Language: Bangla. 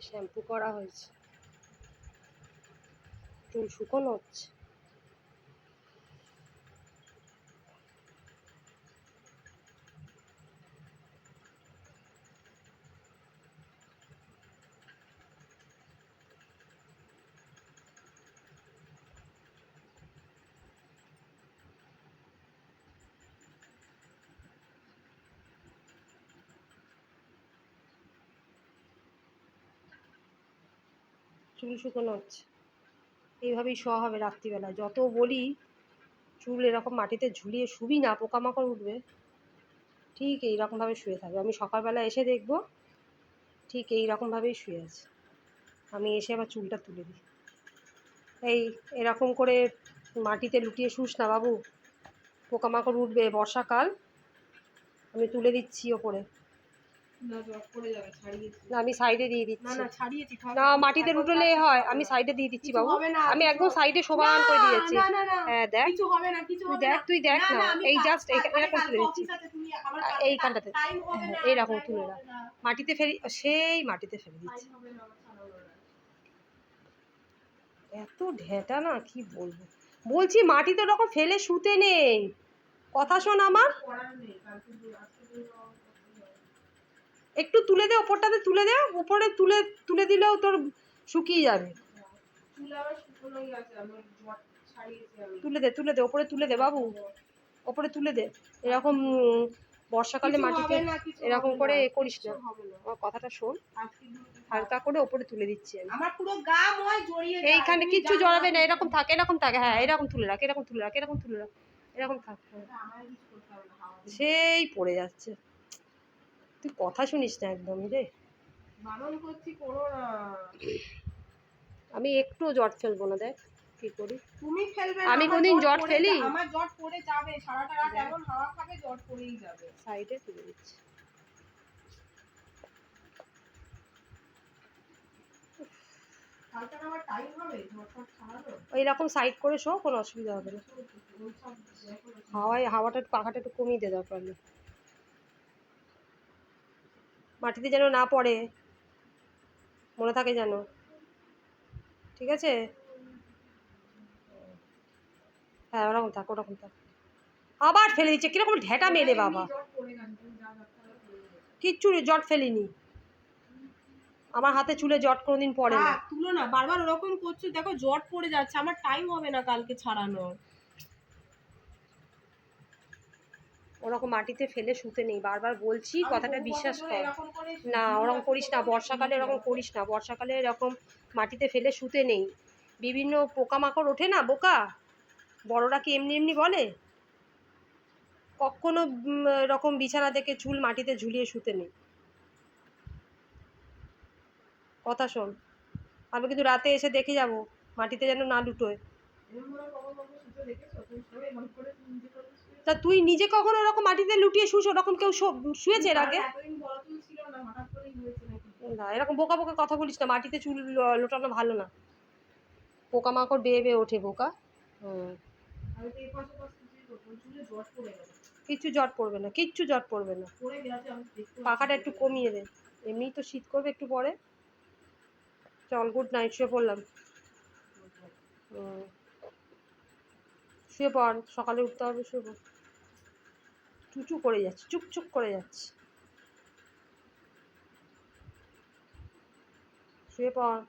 শ্যাম্পু করা হয়েছে। চুল শুকনো হচ্ছে। চুল শুকনো হচ্ছে। এইভাবেই শোয়া হবে রাত্রিবেলা। যত বলি চুল এরকম মাটিতে ঝুলিয়ে শুবি না, পোকামাকড় উঠবে। ঠিক এইরকমভাবে শুয়ে থাকবে। আমি সকালবেলা এসে দেখব ঠিক এই রকমভাবেই শুয়ে আছে। আমি এসে আবার চুলটা তুলে দিই। এই এরকম করে মাটিতে লুটিয়ে শুস না বাবু। পোকামাকড় উঠবে বর্ষাকাল। আমি তুলে দিচ্ছি ওপরে। না আমি সাইডে দিয়ে দিচ্ছি। না না মাটিতে লুটলে হয় আমি সাইডে দিয়ে দিচ্ছি বাবু। আমি একদম সাইডে সমান করে দিয়েছি। হ্যাঁ দেখ। তুই দেখ তুই দেখ না এই জাস্ট এরকম তুলে দিচ্ছি। এইখানটাতে। হ্যাঁ, এইরকম তুলে রাখ। না। মাটিতে ফেলি সেই মাটিতে ফেলে দিচ্ছি। এত ঢেটা না কি বলব? বলছি মাটিতে ওরকম ফেলে শুতে নেই। কথা শোন আমার। একটু তুলে দে ওপরটাতে তুলে দে উপরে তুলে তুলে দিলেও তোর শুকিয়ে যাবে। তুলে দে তুলে দে ওপরে তুলে দে বাবু। ওপরে তুলে দে। এরকম বর্ষাকালে মাটিতে এরকম করে এ করিস না। আমার কথাটা শোন। হালকা করে ওপরে তুলে দিচ্ছি আমি। আমার পুরো গা ময় জড়িয়ে এইখানে কিচ্ছু জড়াবে না এরকম থাক এরকম থাকে হ্যাঁ এরকম তুলে রাখ এরকম তুলে রাখ এরকম তুলে রাখ এরকম থাক। সেই পড়ে যাচ্ছে। তুই কথা শুনিস না একদম রে। বারণ করছি করো না। আমি একটু জট ফেলব না দেখ কি করি। তুমি ফেলবে আমি কোনদিন জট ফেলি? আমার জট পড়ে যাবে সারাটা রাত এমন হাওয়া খাবে জট পড়েই যাবে। সাইডে তুলে দিচ্ছি। কালকে না আমার টাইম হবে জট ফট ছাড়ানো ওই রকম সাইড করে শো কোনো অসুবিধা হবে না। হাওয়ায় হাওয়াটা একটু পাখাটা একটু কমিয়ে দে দরকার মাটিতে যেন না পড়ে। মনে থাকে যেন। ঠিক আছে? হ্যাঁ ওরকম থাক ওরকম থাক। আবার ফেলে দিচ্ছে। কীরকম ঢেটা মেরে বাবা। কিচ্ছু জট ফেলিনি। আমার হাতে চুলে জট কোনোদিন পড়ে না তুলো না, বারবার ওরকম করছ। দেখো, জট পড়ে যাচ্ছে। আমার টাইম হবে না কালকে ছাড়ানো ওরকম মাটিতে ফেলে শুতে নেই। বারবার বলছি কথাটা বিশ্বাস কর। না ওরকম করিস না বর্ষাকালে এরকম করিস না বর্ষাকালে এরকম মাটিতে ফেলে শুতে নেই। বিভিন্ন পোকামাকড় ওঠে না বোকা? বড়রা কি এমনি এমনি বলে? কখনো উম, এরকম বিছানা থেকে চুল মাটিতে ঝুলিয়ে শুতে নেই। কথা শোন আমি কিন্তু রাতে এসে দেখে যাব মাটিতে যেন না লুটোয়। তা তুই নিজে কখনো ওরকম মাটিতে লুটিয়ে শুস? ওরকম কেউ শুয়েছে এর আগে? না, এরকম বোকা বোকা কথা বলিস না। মাটিতে চুল লোটানো ভালো না। পোকামাকড় বেয়ে বেয়ে ওঠে বোকা। হুম। কিচ্ছু জট পড়বে না, কিচ্ছু জট পড়বে না। পাখাটা একটু কমিয়ে দে। এমনিই তো শীত করবে একটু পরে। চল গুড নাইট শুয়ে পড়লাম। হুম। শুয়ে পড়, সকালে উঠতে হবে, শুয়ে পড়। চুচু করে যাচ্ছে চুকচুক করে যাচ্ছে। শুয়ে পড়।